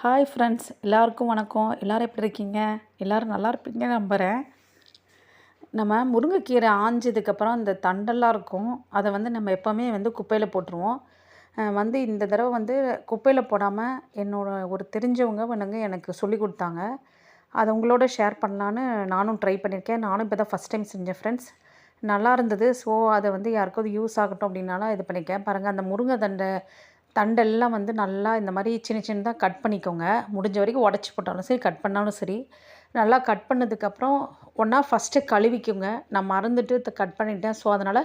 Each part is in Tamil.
ஹாய் ஃப்ரெண்ட்ஸ் எல்லாருக்கும் வணக்கம். எல்லோரும் எப்படி இருக்கீங்க? எல்லோரும் நல்லா இருப்பீங்க நம்புகிறேன் நம்ம முருங்கைக்கீரை ஆஞ்சதுக்கப்புறம் அந்த தண்டெல்லாம் இருக்கும். அதை வந்து நம்ம எப்போவுமே வந்து குப்பையில் போட்டுருவோம். வந்து இந்த தடவை வந்து குப்பையில் போடாமல் என்னோட ஒரு தெரிஞ்சவங்க வந்து எனக்கு சொல்லி கொடுத்தாங்க. அதை உங்களோட ஷேர் பண்ணலான்னு நானும் ட்ரை பண்ணியிருக்கேன் நானும் இப்போ தான் ஃபஸ்ட் டைம் செஞ்சேன் ஃப்ரெண்ட்ஸ் நல்லா இருந்தது. ஸோ அதை வந்து யாருக்காவது யூஸ் ஆகட்டும் அப்படின்னால இது பண்ணியிருக்கேன் பாருங்கள் அந்த முருங்கை தண்டை தண்டெல்லாம் வந்து நல்லா இந்த மாதிரி சின்ன சின்னதாக கட் பண்ணிக்கோங்க. முடிஞ்ச வரைக்கும் உடச்சி போட்டாலும் சரி கட் பண்ணாலும் சரி. நல்லா கட் பண்ணதுக்கப்புறம் ஒன்றா ஃபஸ்ட்டு கழுவிக்குங்க. நான் மறந்துட்டு கட் பண்ணிட்டேன். ஸோ அதனால்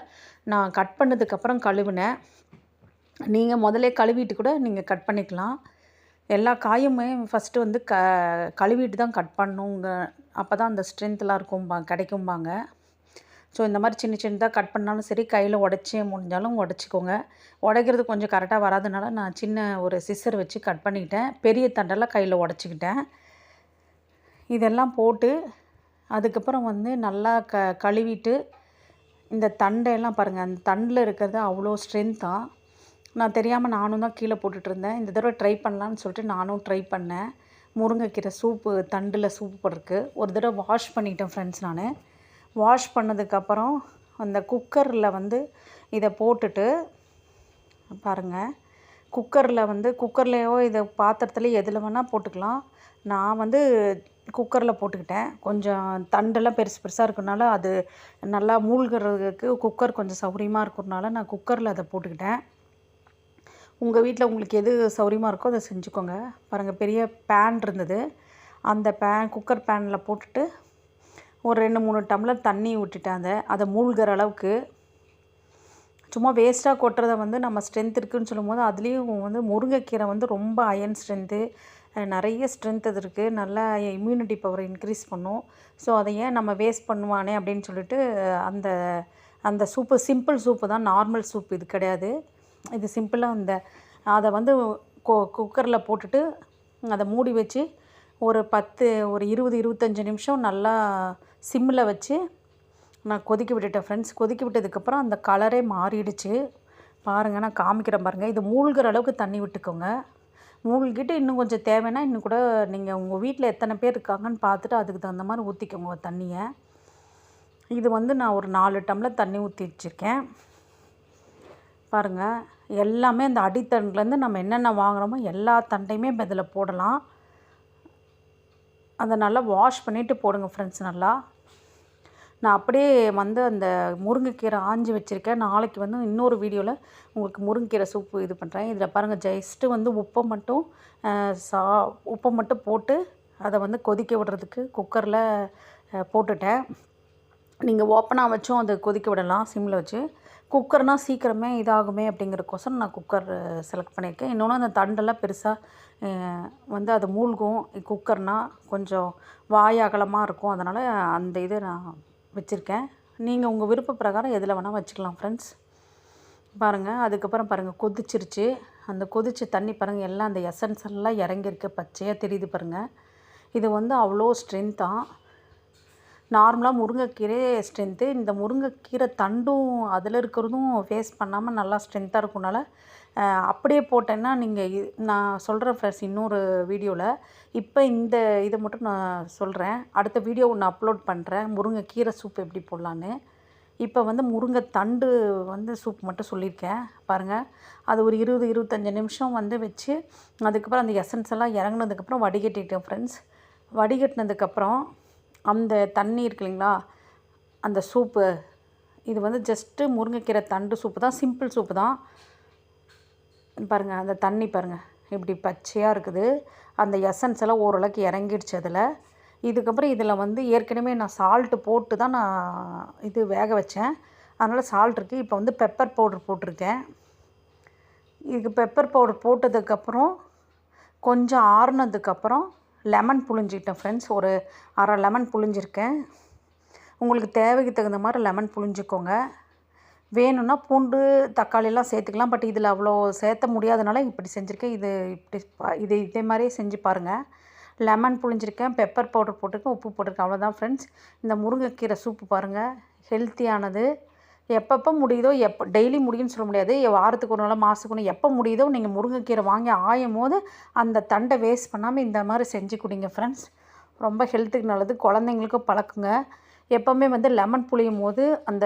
நான் கட் பண்ணதுக்கப்புறம் கழுவினேன். நீங்கள் முதல்ல கழுவிட்டு கூட நீங்கள் கட் பண்ணிக்கலாம். எல்லா காயுமே ஃபஸ்ட்டு வந்து க கழுவிட்டு தான் கட் பண்ணுங்க. அப்போ தான் அந்த ஸ்ட்ரென்த்லாம் இருக்கும்பா கிடைக்கும்பாங்க. ஸோ இந்த மாதிரி சின்ன சின்னதாக கட் பண்ணாலும் சரி கையில் உடச்சி முடிஞ்சாலும் உடச்சிக்கோங்க. உடைக்கிறது கொஞ்சம் கரெக்டாக வராதனால நான் சின்ன ஒரு சிஸ்ஸர் வச்சு கட் பண்ணிக்கிட்டேன். பெரிய தண்டெல்லாம் கையில் உடச்சிக்கிட்டேன். இதெல்லாம் போட்டு அதுக்கப்புறம் வந்து நல்லா க கழுவிட்டு இந்த தண்டையெல்லாம் பாருங்கள் அந்த தண்டில் இருக்கிறது அவ்வளோ ஸ்ட்ரென்த்தாக நான் தெரியாமல் நானும் தான் கீழே போட்டுகிட்டு இருந்தேன். இந்த தடவை ட்ரை பண்ணலான்னு சொல்லிட்டு நானும் ட்ரை பண்ணேன். முருங்கைக்கீரை சூப்பு தண்டில் சூப்பு போடுறதுக்கு ஒரு தடவை வாஷ் பண்ணிட்டேன் ஃப்ரெண்ட்ஸ் நான். வாஷ் பண்ணதுக்கப்புறம் அந்த குக்கரில் வந்து இதை போட்டுட்டு பாருங்கள் குக்கரில் வந்து குக்கர்லேயோ இதை பாத்திரத்துலேயோ எதில் வேணால் போட்டுக்கலாம். நான் வந்து குக்கரில் போட்டுக்கிட்டேன். கொஞ்சம் தண்டெல்லாம் பெருசு பெருசாக இருக்கிறனால அது நல்லா மூழ்கிறதுக்கு குக்கர் கொஞ்சம் சௌகரியமாக இருக்கிறனால நான் குக்கரில் அதை போட்டுக்கிட்டேன். உங்கள் வீட்டில் உங்களுக்கு எது சௌகரியமாக இருக்கோ அதை செஞ்சுக்கோங்க. பாருங்கள் பெரிய பேன் இருந்தது. அந்த பேன் குக்கர் பேனில் போட்டுட்டு ஒரு ரெண்டு மூணு டம்ளர் தண்ணி விட்டுட்டேன் அதை அதை மூழ்கிற அளவுக்கு சும்மா வேஸ்ட்டாக கொட்டுறதை வந்து நம்ம ஸ்ட்ரென்த் இருக்குதுன்னு சொல்லும்போது அதுலேயும் வந்து முருங்கைக்கீரை வந்து ரொம்ப அயன் ஸ்ட்ரென்த்து நிறைய ஸ்ட்ரென்த் அது இருக்குது நல்லா இம்யூனிட்டி பவரை இன்க்ரீஸ் பண்ணும். ஸோ அதை ஏன் நம்ம வேஸ்ட் பண்ணுவானே அப்படின்னு சொல்லிட்டு அந்த அந்த சூப்பு சிம்பிள் சூப்பு தான் நார்மல் சூப் இது கிடையாது. இது சிம்பிளாக அந்த அதை வந்து கொ குக்கரில் போட்டுட்டு அதை மூடி வச்சு ஒரு பத்து ஒரு இருபது இருபத்தஞ்சி நிமிஷம் நல்லா சிம்மில் வச்சு நான் கொதிக்க விட்டுட்டேன் ஃப்ரெண்ட்ஸ் கொதிக்க விட்டதுக்கப்புறம் அந்த கலரே மாறிடுச்சு. பாருங்கள் நான் காமிக்கிறேன் பாருங்கள் இது மூழ்கிற அளவுக்கு தண்ணி விட்டுக்கோங்க. மூழ்கிட்டு இன்னும் கொஞ்சம் தேவைன்னா இன்னும் கூட நீங்கள் உங்கள் வீட்டில் எத்தனை பேர் இருக்காங்கன்னு பார்த்துட்டு அதுக்கு தகுந்த மாதிரி ஊற்றிக்கோங்க தண்ணியை. இது வந்து நான் ஒரு நாலு டம்ளர் தண்ணி ஊற்றி வச்சுருக்கேன். பாருங்கள் எல்லாமே அந்த அடித்தண்டுலேருந்து நம்ம என்னென்ன வாங்குகிறோமோ எல்லா தண்டையுமே இப்போ இதில் போடலாம். அதை நல்லா வாஷ் பண்ணிவிட்டு போடுங்க ஃப்ரெண்ட்ஸ் நல்லா. நான் அப்படியே வந்து அந்த முருங்கைக்கீரை ஆஞ்சி வச்சுருக்கேன். நாளைக்கு வந்து இன்னொரு வீடியோவில் உங்களுக்கு முருங்கைக்கீரை சூப்பு இது பண்ணுறேன் இதில் பாருங்கள் ஜஸ்ட்டு வந்து உப்பை மட்டும் சா உப்பை மட்டும் போட்டு அதை வந்து கொதிக்க விடுறதுக்கு குக்கரில் போட்டுட்டேன். நீங்கள் ஓப்பனாக வச்சும் அதை கொதிக்க விடலாம் சிம்மில் வச்சு. குக்கர்னால் சீக்கிரமே இதாகுமே அப்படிங்கிறக்கோசரம் நான் குக்கர் செலக்ட் பண்ணியிருக்கேன். இன்னொன்று அந்த தண்டெல்லாம் பெருசாக வந்து அது மூழ்கும். குக்கர்னால் கொஞ்சம் வாய் அகலமாக இருக்கும். அதனால் அந்த இதை நான் வச்சுருக்கேன். நீங்கள் உங்கள் விருப்ப பிரகாரம் எதில் வேணால் வச்சுக்கலாம் ஃப்ரெண்ட்ஸ் பாருங்கள் அதுக்கப்புறம் பாருங்கள் கொதிச்சிருச்சு. அந்த கொதிச்ச தண்ணி பாருங்கள் எல்லாம் அந்த எசன்ஸ் எல்லாம் இறங்கியிருக்கு. பச்சையாக தெரியுது பாருங்கள் இது வந்து அவ்வளோ ஸ்ட்ரென்த்தாக நார்மலாக முருங்கைக்கீரை ஸ்ட்ரென்த்து இந்த முருங்கைக்கீரை தண்டும் அதில் இருக்கிறதும் ஃபேஸ் பண்ணாமல் நல்லா ஸ்ட்ரென்த்தாக இருக்கனால அப்படியே போட்டேன்னா நீங்கள் நான் சொல்கிறேன் ஃப்ரெண்ட்ஸ் இன்னொரு வீடியோவில் இப்போ இந்த இதை மட்டும் நான் சொல்கிறேன் அடுத்த வீடியோ ஒன்று அப்லோட் பண்ணுறேன் முருங்கைக்கீரை சூப் எப்படி போடலான்னு. இப்போ வந்து முருங்கை தண்டு வந்து சூப் மட்டும் சொல்லியிருக்கேன். பாருங்கள் அது ஒரு இருபது இருபத்தஞ்சி நிமிஷம் வந்து வச்சு அதுக்கப்புறம் அந்த எசன்ஸ் எல்லாம் இறங்குனதுக்கப்புறம் வடிகட்டிட்டேன் ஃப்ரெண்ட்ஸ் வடிகட்டினதுக்கப்புறம் அந்த தண்ணி இருக்கு இல்லைங்களா? அந்த சூப்பு. இது வந்து ஜஸ்ட்டு முருங்கைக்கீரை தண்டு சூப்பு தான். சிம்பிள் சூப்பு தான். பாருங்கள் அந்த தண்ணி பாருங்கள் இப்படி பச்சையாக இருக்குது. அந்த எசன்ஸ் எல்லாம் ஓரளவுக்கு இறங்கிடுச்சு அதில். இதுக்கப்புறம் இதில் வந்து ஏற்கனவே நான் சால்ட்டு போட்டு தான் நான் இது வேக வச்சேன். அதனால் சால்ட் இருக்குது இப்போ வந்து பெப்பர் பவுடர் போட்டிருக்கேன். இதுக்கு பெப்பர் பவுடர் போட்டதுக்கப்புறம் கொஞ்சம் ஆறுனதுக்கப்புறம் லெமன் புழிஞ்சிக்கிட்டேன் ஃப்ரெண்ட்ஸ் ஒரு அரை லெமன் புழிஞ்சிருக்கேன். உங்களுக்கு தேவைக்கு தகுந்த மாதிரி லெமன் புழிஞ்சிக்கோங்க. வேணும்னா பூண்டு தக்காளியெல்லாம் சேர்த்துக்கலாம். பட் இதில் அவ்வளோ சேர்த்த முடியாதனால இப்படி செஞ்சுருக்கேன். இது இப்படி இது இதே மாதிரியே செஞ்சு பாருங்கள் லெமன் புழிஞ்சிருக்கேன். பெப்பர் பவுடர் போட்டிருக்கேன். உப்பு போட்டிருக்கேன். அவ்வளோதான் ஃப்ரெண்ட்ஸ் இந்த முருங்கைக்கீரை சூப்பு பாருங்கள் ஹெல்த்தியானது எப்பப்போ முடியுதோ எப்போ டெய்லி முடியும்னு சொல்ல முடியாது. வாரத்துக்கு ஒரு நாள் மாதத்துக்கு ஒன்று எப்போ முடியுதோ நீங்கள் முருங்கைக்கீரை வாங்கி ஆயும் போது அந்த தண்டை வேஸ்ட் பண்ணாமல் இந்த மாதிரி செஞ்சு குடிங்க ஃப்ரெண்ட்ஸ் ரொம்ப ஹெல்த்துக்கு நல்லது குழந்தைங்களுக்கும் பழக்குங்க. எப்போவுமே வந்து லெமன் புளியும் போது அந்த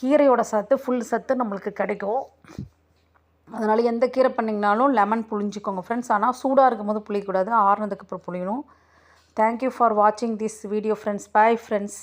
கீரையோட சத்து ஃபுல் சத்து நம்மளுக்கு கிடைக்கும். அதனால் எந்த கீரை பண்ணிங்கனாலும் லெமன் புளிஞ்சிக்கோங்க ஃப்ரெண்ட்ஸ் ஆனால் சூடாக இருக்கும் போது புளியக்கூடாது ஆறுனதுக்கப்புறம் புளியணும் தேங்க்யூ ஃபார் வாட்சிங் this video friends bye friends